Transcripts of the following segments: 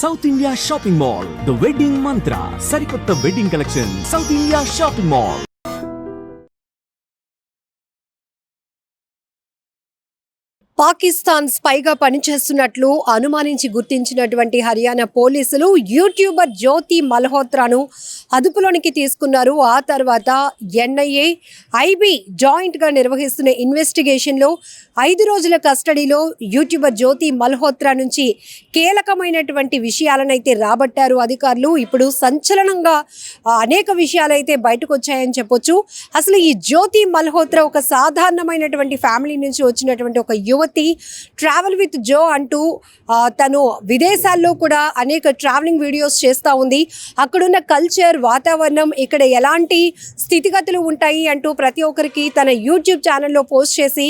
South India shopping mall the wedding Mantra సరికొత్త wedding collection south India shopping mall Pakistan స్పైగా పనిచేస్తున్నట్లు అనుమానించి గుర్తించినటువంటి హర్యానా పోలీసులు యూట్యూబర్ జ్యోతి మల్హోత్రాను అదుపులోనికి తీసుకున్నారు. ఆ తర్వాత ఎన్ఐఏ ఐబీ జాయింట్గా నిర్వహిస్తున్న ఇన్వెస్టిగేషన్లో ఐదు రోజుల కస్టడీలో యూట్యూబర్ జ్యోతి మల్హోత్రా నుంచి కీలకమైనటువంటి విషయాలనైతే రాబట్టారు అధికారులు. ఇప్పుడు సంచలనంగా అనేక విషయాలైతే బయటకు వచ్చాయని చెప్పొచ్చు. అసలు ఈ జ్యోతి మల్హోత్రా ఒక సాధారణమైనటువంటి ఫ్యామిలీ నుంచి వచ్చినటువంటి ఒక యువతి ట్రావెల్ విత్ జో అంటూ తను విదేశాల్లో కూడా అనేక ట్రావెలింగ్ వీడియోస్ చేస్తూ ఉంది. అక్కడున్న కల్చర్ వాతావరణం ఇక్కడ ఎలాంటి స్థితిగతులు ఉంటాయి అంటూ ప్రతి ఒక్కరికి తన యూట్యూబ్ ఛానల్లో పోస్ట్ చేసి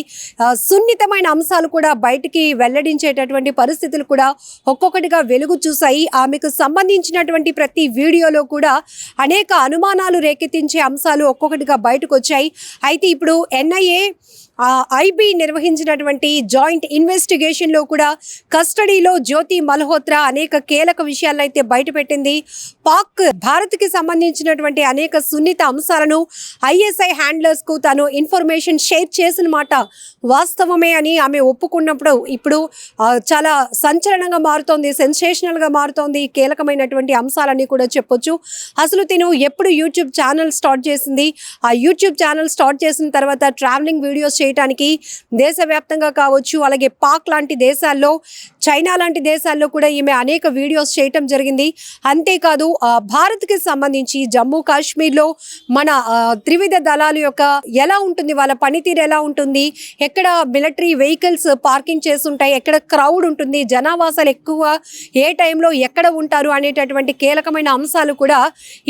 సున్నితమైన అంశాలు కూడా బయటికి వెల్లడించేటటువంటి పరిస్థితులు కూడా ఒక్కొక్కటిగా వెలుగు చూశాయి. ఆమెకు సంబంధించినటువంటి ప్రతి వీడియోలో కూడా అనేక అనుమానాలు రేకెత్తించే అంశాలు ఒక్కొక్కటిగా బయటకు వచ్చాయి. అయితే ఇప్పుడు ఎన్ఐఏ ఐబీ నిర్వహించినటువంటి జాయింట్ ఇన్వెస్టిగేషన్లో కూడా కస్టడీలో జ్యోతి మల్హోత్రా అనేక కీలక విషయాలను అయితే బయటపెట్టింది. పాక్ భారత్కి సంబంధించినటువంటి అనేక సున్నిత అంశాలను ఐఎస్ఐ హ్యాండ్లర్స్కు తాను ఇన్ఫర్మేషన్ షేర్ చేసిన మాట వాస్తవమే అని ఆమె ఒప్పుకున్నప్పుడు ఇప్పుడు చాలా సంచలనంగా మారుతోంది సెన్సేషనల్గా మారుతోంది కీలకమైనటువంటి అంశాలన్నీ కూడా చెప్పొచ్చు. అసలు తిను ఎప్పుడు యూట్యూబ్ ఛానల్ స్టార్ట్ చేసింది? ఆ యూట్యూబ్ ఛానల్ స్టార్ట్ చేసిన తర్వాత ట్రావెలింగ్ వీడియోస్ చేయడానికి దేశవ్యాప్తంగా కావచ్చు అలాగే పాక్ లాంటి దేశాల్లో చైనా లాంటి దేశాల్లో కూడా ఈమె అనేక వీడియోస్ చేయటం జరిగింది. అంతేకాదు భారత్కి సంబంధించి జమ్మూ కాశ్మీర్లో మన త్రివిధ దళాల యొక్క ఎలా ఉంటుంది వాళ్ళ పనితీరు ఎలా ఉంటుంది ఎక్కడ మిలిటరీ వెహికల్స్ పార్కింగ్ చేస్తుంటాయి? ఎక్కడ క్రౌడ్ ఉంటుంది? జనావాసాలు ఎక్కువ ఏ టైంలో ఎక్కడ ఉంటారు? అనేటటువంటి కీలకమైన అంశాలు కూడా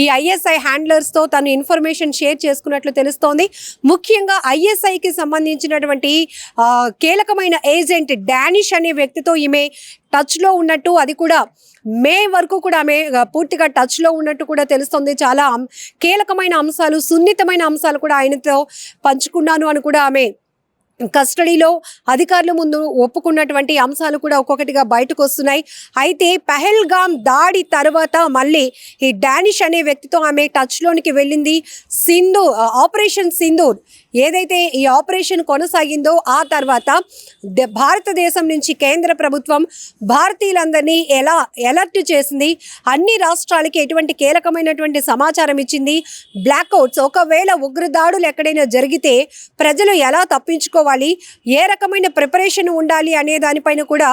ఈ ఐఎస్ఐ హ్యాండ్లర్స్తో తను ఇన్ఫర్మేషన్ షేర్ చేసుకున్నట్లు తెలుస్తోంది. ముఖ్యంగా ఐఎస్ఐకి సంబంధించినటువంటి కీలకమైన ఏజెంట్ డానిష్ అనే వ్యక్తితో ఈమె టచ్లో ఉన్నట్టు అది కూడా మే వరకు కూడా ఆమె పూర్తిగా టచ్లో ఉన్నట్టు కూడా తెలుస్తుంది. చాలా కీలకమైన అంశాలు సున్నితమైన అంశాలు కూడా ఆయనతో పంచుకున్నాను అని కూడా ఆమె కస్టడీలో అధికారుల ముందు ఒప్పుకున్నటువంటి అంశాలు కూడా ఒక్కొక్కటిగా బయటకు వస్తున్నాయి. అయితే పహల్గామ్ దాడి తర్వాత మళ్ళీ ఈ డానిష్ అనే వ్యక్తితో ఆమె టచ్లోనికి వెళ్ళింది. సింధు ఆపరేషన్ సింధూర్ ఏదైతే ఈ ఆపరేషన్ కొనసాగిందో ఆ తర్వాత ద- భారతదేశం నుంచి కేంద్ర ప్రభుత్వం భారతీయులందరినీ ఎలా ఎలర్ట్ చేసింది. అన్ని రాష్ట్రాలకి ఎటువంటి కీలకమైనటువంటి సమాచారం ఇచ్చింది. బ్లాక్అవుట్స్ ఒకవేళ ఉగ్రదాడులు ఎక్కడైనా జరిగితే ప్రజలు ఎలా తప్పించుకోవాలి? ఏ రకమైన ప్రిపరేషన్ ఉండాలి అనే దానిపైన కూడా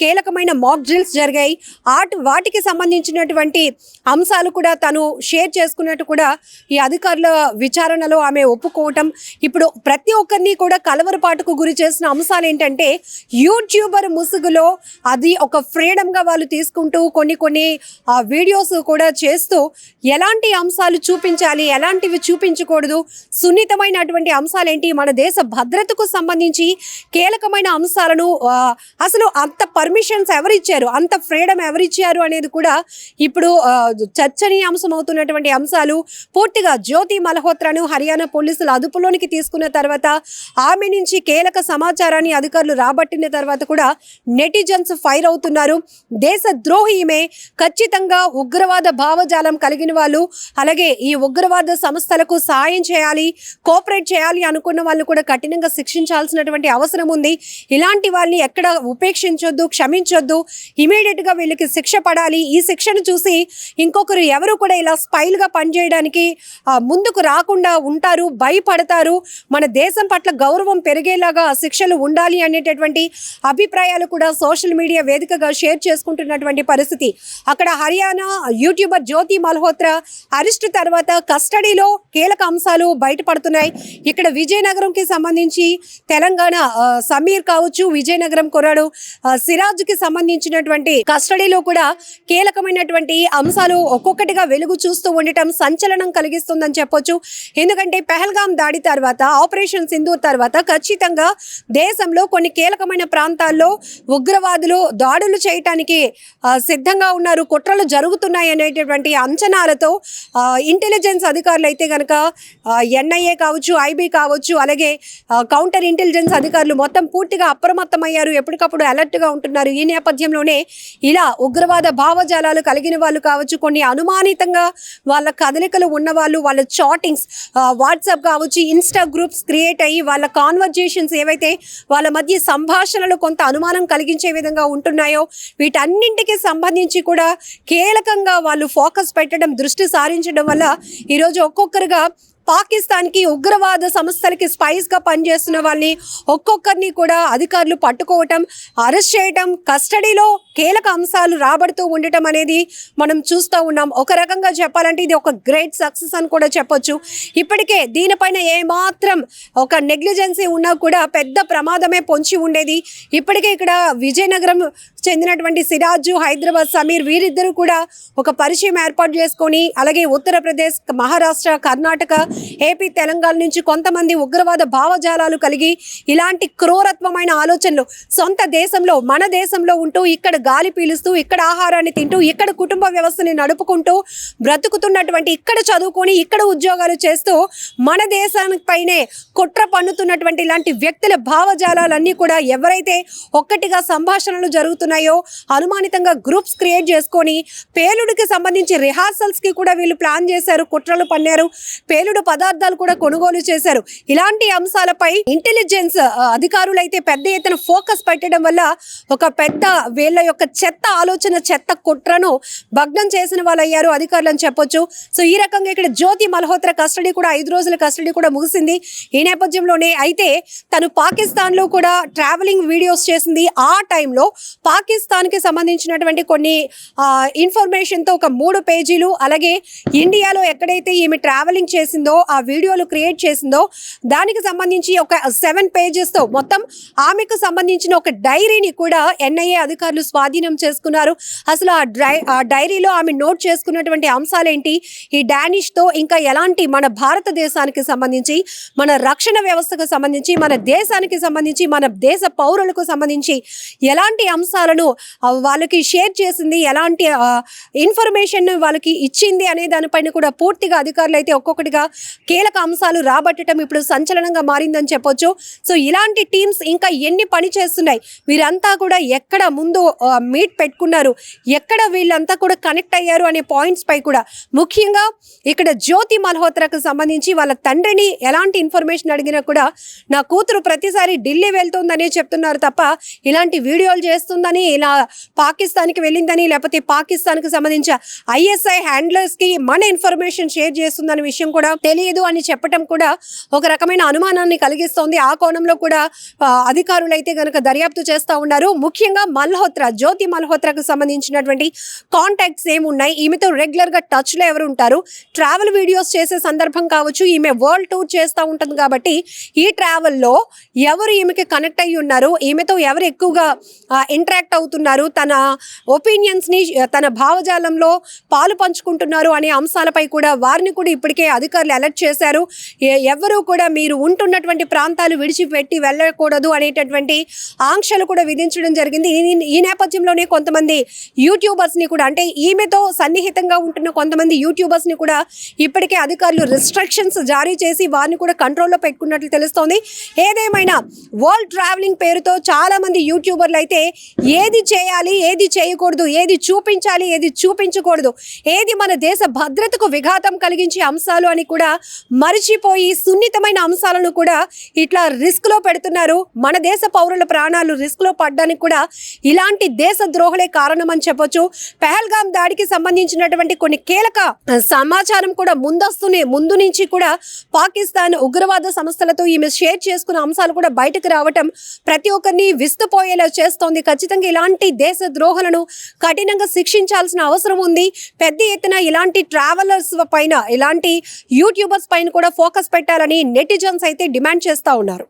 కీలకమైన మాక్ డ్రిల్స్ జరిగాయి. ఆట్ వాటికి సంబంధించినటువంటి అంశాలు కూడా తను షేర్ చేసుకున్నట్టు కూడా ఈ అధికారుల విచారణలో ఆమె ఒప్పుకోవటం. ఇప్పుడు ప్రతి ఒక్కరిని కూడా కలవరపాటుకు గురి చేసిన అంశాలు ఏంటంటే యూట్యూబర్ ముసుగులో అది ఒక ఫ్రీడమ్గా వాళ్ళు తీసుకుంటూ కొన్ని కొన్ని ఆ, వీడియోస్ కూడా చేస్తూ ఎలాంటి అంశాలు చూపించాలి ఎలాంటివి చూపించకూడదు సున్నితమైనటువంటి అంశాలు ఏంటి మన దేశ భద్రతకు సంబంధించి కీలకమైన అంశాలను అసలు అంత పర్మిషన్స్ ఎవరిచ్చారు? అంత ఫ్రీడమ్ ఎవరిచ్చారు అనేది కూడా ఇప్పుడు చర్చనీయాంశం అవుతున్నటువంటి అంశాలు పూర్తిగా జ్యోతి మల్హోత్రాను హర్యానా పోలీసులు అదుపులోనికి తీసుకున్న తర్వాత ఆమె నుంచి కీలక సమాచారాన్ని అధికారులు రాబట్టిన తర్వాత కూడా నెటిజన్స్ ఫైర్ అవుతున్నారు. దేశ ద్రోహి ఈమె ఖచ్చితంగా ఉగ్రవాద భావజాలం కలిగిన వాళ్ళు అలాగే ఈ ఉగ్రవాద సంస్థలకు సాయం చేయాలి కోఆపరేట్ చేయాలి అనుకున్న వాళ్ళు కూడా కఠినంగా శిక్షించాల్సినటువంటి అవసరం ఉంది. ఇలాంటి వాళ్ళని ఎక్కడ ఉపేక్షించొద్దు క్షమించొద్దు. ఇమీడియట్గా వీళ్ళకి శిక్ష పడాలి. ఈ శిక్షను చూసి ఇంకొకరు ఎవరు కూడా ఇలా స్పైల్గా పనిచేయడానికి ముందుకు రాకుండా ఉంటారు భయపడతారు. మన దేశం పట్ల గౌరవం పెరిగేలాగా శిక్షలు ఉండాలి అనేటటువంటి అభిప్రాయాలు కూడా సోషల్ మీడియా వేదికగా షేర్ చేసుకుంటున్నటువంటి పరిస్థితి. అక్కడ హర్యానా యూట్యూబర్ జ్యోతి మల్హోత్రా అరెస్ట్ తర్వాత కస్టడీలో కీలక అంశాలు బయటపడుతున్నాయి. ఇక్కడ విజయనగరంకి సంబంధించి తెలంగాణ సమీర్ కావచ్చు విజయనగరం కుర్రాడు సిరాజ్ సిరాజ్కి సంబంధించినటువంటి కస్టడీలో కూడా కీలకమైనటువంటి అంశాలు ఒక్కొక్కటిగా వెలుగు చూస్తూ ఉండటం సంచలనం కలిగిస్తుందని చెప్పొచ్చు. ఎందుకంటే పెహల్గాం దాడి తర్వాత ఆపరేషన్ సింధూర్ తర్వాత ఖచ్చితంగా దేశంలో కొన్ని కీలకమైన ప్రాంతాల్లో ఉగ్రవాదులు దాడులు చేయటానికి సిద్ధంగా ఉన్నారు. కుట్రలు జరుగుతున్నాయి అనేటటువంటి అంచనాలతో ఇంటెలిజెన్స్ అధికారులు అయితే కనుక ఎన్ఐఏ కావచ్చు ఐబీ కావచ్చు అలాగే కౌంటర్ కౌంటర్ ఇంటెలిజెన్స్ అధికారులు మొత్తం పూర్తిగా అప్రమత్తమయ్యారు. ఎప్పటికప్పుడు అలర్ట్గా ఉంటున్నారు. ఈ నేపథ్యంలోనే ఇలా ఉగ్రవాద భావజాలాలు కలిగిన వాళ్ళు కావచ్చు కొన్ని అనుమానితంగా వాళ్ళ కదలికలు ఉన్నవాళ్ళు వాళ్ళ చాటింగ్స్ వాట్సాప్ కావచ్చు ఇన్స్టా గ్రూప్స్ క్రియేట్ అయ్యి వాళ్ళ కాన్వర్జేషన్స్ ఏవైతే వాళ్ళ మధ్య సంభాషణలు కొంత అనుమానం కలిగించే విధంగా ఉంటున్నాయో వీటన్నింటికి సంబంధించి కూడా కీలకంగా వాళ్ళు ఫోకస్ పెట్టడం దృష్టి సారించడం వల్ల ఈరోజు ఒక్కొక్కరుగా పాకిస్తాన్కి ఉగ్రవాద సంస్థలకి స్పైస్గా పనిచేస్తున్న వాళ్ళని ఒక్కొక్కరిని కూడా అధికారులు పట్టుకోవటం అరెస్ట్ చేయటం కస్టడీలో కీలక అంశాలు రాబడుతూ ఉండటం అనేది మనం చూస్తూ ఉన్నాం. ఒక రకంగా చెప్పాలంటే ఇది ఒక గ్రేట్ సక్సెస్ అని కూడా చెప్పొచ్చు. ఇప్పటికే దీనిపైన ఏమాత్రం ఒక నెగ్లిజెన్సీ ఉన్నా కూడా పెద్ద ప్రమాదమే పొంచి ఉండేది. ఇప్పటికే ఇక్కడ విజయనగరం చెందినటువంటి సిరాజు హైదరాబాద్ సమీర్ వీరిద్దరూ కూడా ఒక పరిచయం ఏర్పాటు చేసుకొని అలాగే ఉత్తరప్రదేశ్ మహారాష్ట్ర కర్ణాటక ఏపీ తెలంగాణ నుంచి కొంతమంది ఉగ్రవాద భావజాలాలు కలిగి ఇలాంటి క్రూరత్వమైన ఆలోచనలు సొంత దేశంలో మన దేశంలో ఉంటూ ఇక్కడ గాలి పీలుస్తూ ఇక్కడ ఆహారాన్ని తింటూ ఇక్కడ కుటుంబ వ్యవస్థని నడుపుకుంటూ బ్రతుకుతున్నటువంటి ఇక్కడ చదువుకొని ఇక్కడ ఉద్యోగాలు చేస్తూ మన దేశానిపైనే కుట్ర పన్నుతున్నటువంటి ఇలాంటి వ్యక్తుల భావజాలాలన్నీ కూడా ఎవరైతే ఒక్కటిగా సంభాషణలు జరుగుతున్నాయి అనుమానితంగా గ్రూప్స్ క్రియేట్ చేసుకొని పేలుడికి సంబంధించి రిహార్సల్స్కి కూడా వీళ్ళు ప్లాన్ చేశారు కుట్రలు పన్నారు పేలుడు పదార్థాలు కూడా కొనుగోలు చేశారు. ఇలాంటి అంశాలపై ఇంటెలిజెన్స్ అధికారులు అయితే పెద్ద ఎత్తున ఫోకస్ పెట్టడం వల్ల ఒక పెద్ద వీళ్ళ యొక్క చెత్త ఆలోచన చెత్త కుట్రను భగ్నం చేసిన వాళ్ళు అయ్యారు అధికారులు అని చెప్పొచ్చు. సో ఈ రకంగా ఇక్కడ జ్యోతి మల్హోత్రా కస్టడీ కూడా ఐదు రోజుల కస్టడీ కూడా ముగిసింది. ఈ నేపథ్యంలోనే అయితే తను పాకిస్తాన్లో కూడా ట్రావెలింగ్ వీడియోస్ చేసింది. ఆ టైంలో పాకిస్తాన్ కి సంబంధించినటువంటి కొన్ని ఇన్ఫర్మేషన్తో ఒక మూడు పేజీలు అలాగే ఇండియాలో ఎక్కడైతే ఈమె ట్రావెలింగ్ చేసిందో ఆ వీడియోలు క్రియేట్ చేసిందో దానికి సంబంధించి ఒక సెవెన్ పేజెస్తో మొత్తం ఆమెకు సంబంధించిన ఒక డైరీని కూడా ఎన్ఐఏ అధికారులు స్వాధీనం చేసుకున్నారు. అసలు ఆ డ్రై ఆ డైరీలో ఆమె నోట్ చేసుకున్నటువంటి అంశాలేంటి? ఈ డానిష్తో ఇంకా ఎలాంటి మన భారతదేశానికి సంబంధించి మన రక్షణ వ్యవస్థకు సంబంధించి మన దేశానికి సంబంధించి మన దేశ పౌరులకు సంబంధించి ఎలాంటి అంశాలను తను వాళ్ళకి షేర్ చేసింది ఎలాంటి ఇన్ఫర్మేషన్ వాళ్ళకి ఇచ్చింది అనే దానిపైన కూడా పూర్తిగా అధికారులు అయితే ఒక్కొక్కటిగా కీలక అంశాలు రాబట్టడం ఇప్పుడు సంచలనంగా మారిందని చెప్పొచ్చు. సో ఇలాంటి టీమ్స్ ఇంకా ఎన్ని పని చేస్తున్నాయి? వీరంతా కూడా ఎక్కడ ముందు మీట్ పెట్టుకున్నారు? ఎక్కడ వీళ్ళంతా కూడా కనెక్ట్ అయ్యారు అనే పాయింట్స్ పై కూడా. ముఖ్యంగా ఇక్కడ జ్యోతి మల్హోత్రాకు సంబంధించి వాళ్ళ తండ్రిని ఎలాంటి ఇన్ఫర్మేషన్ అడిగినా కూడా నా కూతురు ప్రతిసారి ఢిల్లీ వెళ్తుందనే చెప్తున్నారు తప్ప ఇలాంటి వీడియోలు చేస్తుందని ఇలా పాకిస్తాన్కి వెళ్ళిందని లేకపోతే పాకిస్తాన్కి సంబంధించిన ఐఎస్ఐ హ్యాండ్లర్స్కి మన ఇన్ఫర్మేషన్ షేర్ చేస్తుందనే విషయం కూడా తెలియదు అని చెప్పటం కూడా ఒక రకమైన అనుమానాన్ని కలిగిస్తోంది. ఆ కోణంలో కూడా అధికారులు అయితే గనక దర్యాప్తు చేస్తూ ఉన్నారు. ముఖ్యంగా మల్హోత్రా జ్యోతి మల్హోత్రాకు సంబంధించినటువంటి కాంటాక్ట్స్ ఏమున్నాయి? ఈమెతో రెగ్యులర్గా టచ్లో ఎవరు ఉంటారు? ట్రావెల్ వీడియోస్ చేసే సందర్భం కావచ్చు. ఈమె వరల్డ్ టూర్ చేస్తూ ఉంటుంది కాబట్టి ఈ ట్రావెల్లో ఎవరు ఈమెకి కనెక్ట్ అయ్యి ఉన్నారు ఈమెతో ఎవరు ఎక్కువగా ఇంటరాక్ట్ అవుతున్నారు తన ఒపీనియన్స్ని తన భావజాలంలో పాలు పంచుకుంటున్నారు అనే అంశాలపై కూడా వారిని కూడా ఇప్పటికే అధికారులు అలర్ట్ చేశారు. ఎవరూ కూడా మీరు ఉంటున్నటువంటి ప్రాంతాలు విడిచిపెట్టి వెళ్ళకూడదు అనేటటువంటి ఆంక్షలు కూడా విధించడం జరిగింది. ఈ- నేపథ్యంలోనే కొంతమంది యూట్యూబర్స్ని కూడా అంటే ఈమెతో సన్నిహితంగా ఉంటున్న కొంతమంది యూట్యూబర్స్ని కూడా ఇప్పటికే అధికారులు రిస్ట్రిక్షన్స్ జారీ చేసి వారిని కూడా కంట్రోల్లో పెట్టుకున్నట్లు తెలుస్తోంది. ఏదేమైనా వరల్డ్ ట్రావెలింగ్ పేరుతో చాలామంది యూట్యూబర్లు అయితే ఏది చేయాలి ఏది చేయకూడదు ఏది చూపించాలి ఏది చూపించకూడదు ఏది మన దేశ భద్రతకు విఘాతం కలిగించే అంశాలు అని కూడా మరిచిపోయి సున్నితమైన అంశాలను కూడా ఇట్లా రిస్క్లో పెడుతున్నారు. మన దేశ పౌరుల ప్రాణాలు రిస్క్లో పడ్డానికి కూడా ఇలాంటి దేశ ద్రోహులే కారణం అని చెప్పొచ్చు. పెహల్గాం దాడికి సంబంధించినటువంటి కొన్ని కీలక సమాచారం కూడా ముందస్తునే ముందు నుంచి కూడా పాకిస్తాన్ ఉగ్రవాద సంస్థలతో ఈమె షేర్ చేసుకున్న అంశాలు కూడా బయటకు రావటం ప్రతి ఒక్కరిని విస్తుపోయేలా చేస్తోంది. ఖచ్చితంగా ఇలాంటి దేశ ద్రోహులను కఠినంగా శిక్షించాల్సిన అవసరం ఉంది. పెద్ద ఎత్తున ఇలాంటి ట్రావెలర్స్ పైన ఇలాంటి యూట్యూబర్స్ పైన కూడా ఫోకస్ పెట్టాలని నెటిజన్స్ అయితే డిమాండ్ చేస్తా ఉన్నారు.